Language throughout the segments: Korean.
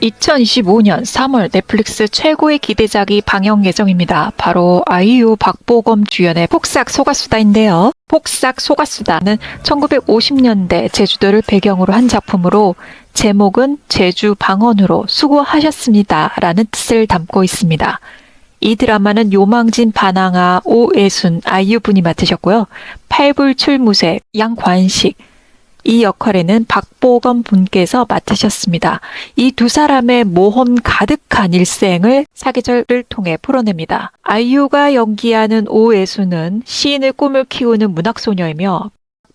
2025년 3월 넷플릭스 최고의 기대작이 방영 예정입니다. 바로 아이유 박보검 주연의 폭삭 소가수다인데요. 폭삭 소가수다는 1950년대 제주도를 배경으로 한 작품으로 제목은 제주 방언으로 수고하셨습니다. 라는 뜻을 담고 있습니다. 이 드라마는 요망진 반항아 오애순 아이유 분이 맡으셨고요. 팔불출무쇠 양관식 이 역할에는 박보검 분께서 맡으셨습니다. 이 두 사람의 모험 가득한 일생을 사계절을 통해 풀어냅니다. 아이유가 연기하는 오애수는 시인의 꿈을 키우는 문학소녀이며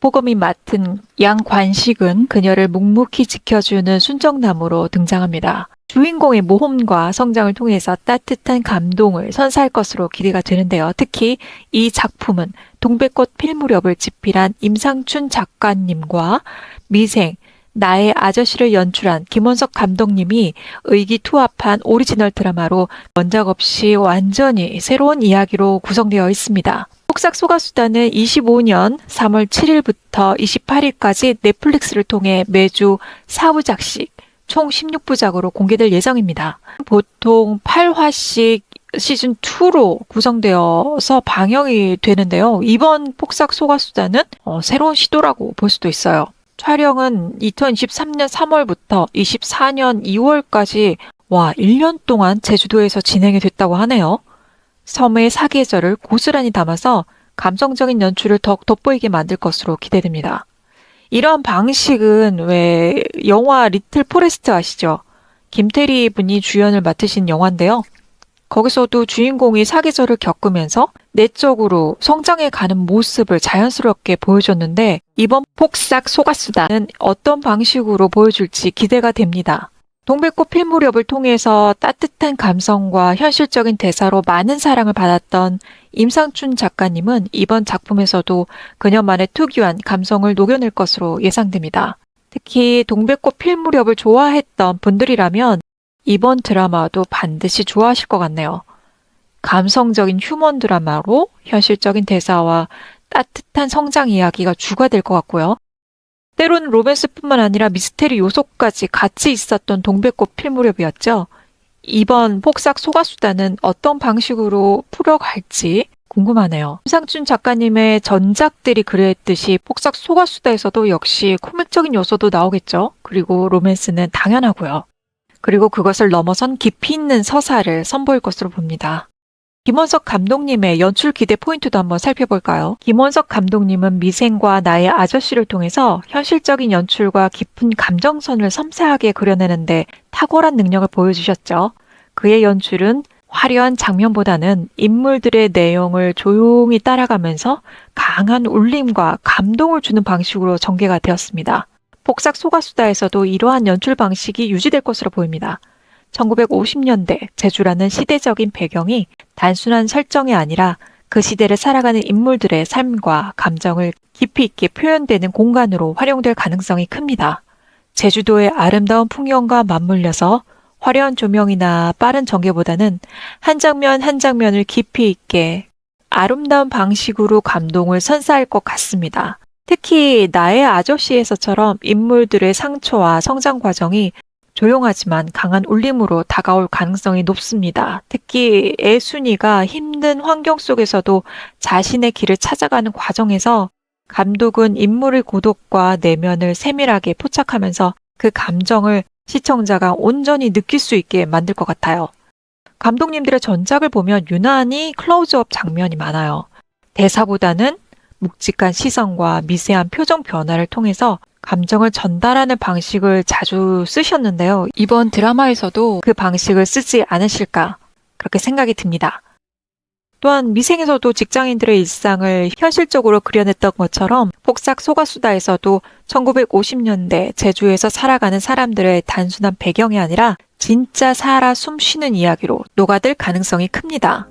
박보검이 맡은 양관식은 그녀를 묵묵히 지켜주는 순정남으로 등장합니다. 주인공의 모험과 성장을 통해서 따뜻한 감동을 선사할 것으로 기대가 되는데요. 특히 이 작품은 동백꽃 필 무렵을 집필한 임상춘 작가님과 미생, 나의 아저씨를 연출한 김원석 감독님이 의기투합한 오리지널 드라마로 원작 없이 완전히 새로운 이야기로 구성되어 있습니다. 폭삭 소가수다는 25년 3월 7일부터 28일까지 넷플릭스를 통해 매주 4부작씩 총 16부작으로 공개될 예정입니다. 보통 8화씩 시즌 2로 구성되어서 방영이 되는데요. 이번 폭삭 소가수다는 어, 새로운 시도라고 볼 수도 있어요. 촬영은 2023년 3월부터 24년 2월까지 와 1년 동안 제주도에서 진행이 됐다고 하네요. 섬의 사계절을 고스란히 담아서 감성적인 연출을 더욱 돋보이게 만들 것으로 기대됩니다. 이런 방식은 왜 영화 리틀 포레스트 아시죠? 김태리 분이 주연을 맡으신 영화인데요. 거기서도 주인공이 사계절을 겪으면서 내적으로 성장해 가는 모습을 자연스럽게 보여줬는데 이번 폭삭 소가수다는 어떤 방식으로 보여줄지 기대가 됩니다. 동백꽃 필 무렵을 통해서 따뜻한 감성과 현실적인 대사로 많은 사랑을 받았던 임상춘 작가님은 이번 작품에서도 그녀만의 특유한 감성을 녹여낼 것으로 예상됩니다. 특히 동백꽃 필 무렵을 좋아했던 분들이라면 이번 드라마도 반드시 좋아하실 것 같네요. 감성적인 휴먼 드라마로 현실적인 대사와 따뜻한 성장 이야기가 주가 될 것 같고요. 때로는 로맨스뿐만 아니라 미스테리 요소까지 같이 있었던 동백꽃 필 무렵이었죠. 이번 폭삭 소가수다는 어떤 방식으로 풀어갈지 궁금하네요. 임상춘 작가님의 전작들이 그랬듯이 폭삭 소가수다에서도 역시 코믹적인 요소도 나오겠죠. 그리고 로맨스는 당연하고요. 그리고 그것을 넘어선 깊이 있는 서사를 선보일 것으로 봅니다. 김원석 감독님의 연출 기대 포인트도 한번 살펴볼까요? 김원석 감독님은 미생과 나의 아저씨를 통해서 현실적인 연출과 깊은 감정선을 섬세하게 그려내는데 탁월한 능력을 보여주셨죠. 그의 연출은 화려한 장면보다는 인물들의 내용을 조용히 따라가면서 강한 울림과 감동을 주는 방식으로 전개가 되었습니다. 복삭 소가수다에서도 이러한 연출 방식이 유지될 것으로 보입니다. 1950년대 제주라는 시대적인 배경이 단순한 설정이 아니라 그 시대를 살아가는 인물들의 삶과 감정을 깊이 있게 표현되는 공간으로 활용될 가능성이 큽니다. 제주도의 아름다운 풍경과 맞물려서 화려한 조명이나 빠른 전개보다는 한 장면 한 장면을 깊이 있게 아름다운 방식으로 감동을 선사할 것 같습니다. 특히 나의 아저씨에서처럼 인물들의 상처와 성장 과정이 조용하지만 강한 울림으로 다가올 가능성이 높습니다. 특히 애순이가 힘든 환경 속에서도 자신의 길을 찾아가는 과정에서 감독은 인물의 고독과 내면을 세밀하게 포착하면서 그 감정을 시청자가 온전히 느낄 수 있게 만들 것 같아요. 감독님들의 전작을 보면 유난히 클로즈업 장면이 많아요. 대사보다는 묵직한 시선과 미세한 표정 변화를 통해서 감정을 전달하는 방식을 자주 쓰셨는데요. 이번 드라마에서도 그 방식을 쓰지 않으실까 그렇게 생각이 듭니다. 또한 미생에서도 직장인들의 일상을 현실적으로 그려냈던 것처럼 폭삭 소가수다에서도 1950년대 제주에서 살아가는 사람들의 단순한 배경이 아니라 진짜 살아 숨쉬는 이야기로 녹아들 가능성이 큽니다.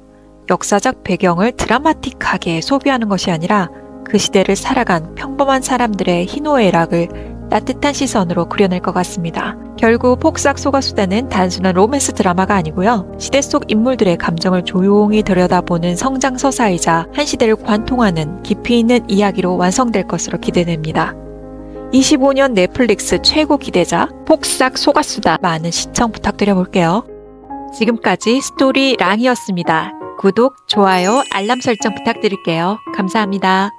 역사적 배경을 드라마틱하게 소비하는 것이 아니라 그 시대를 살아간 평범한 사람들의 희노애락을 따뜻한 시선으로 그려낼 것 같습니다. 결국 폭삭 소가수다는 단순한 로맨스 드라마가 아니고요. 시대 속 인물들의 감정을 조용히 들여다보는 성장 서사이자 한 시대를 관통하는 깊이 있는 이야기로 완성될 것으로 기대됩니다. 25년 넷플릭스 최고 기대작 폭삭 속았수다 많은 시청 부탁드려볼게요. 지금까지 스토리 랑이었습니다. 구독, 좋아요, 알람 설정 부탁드릴게요. 감사합니다.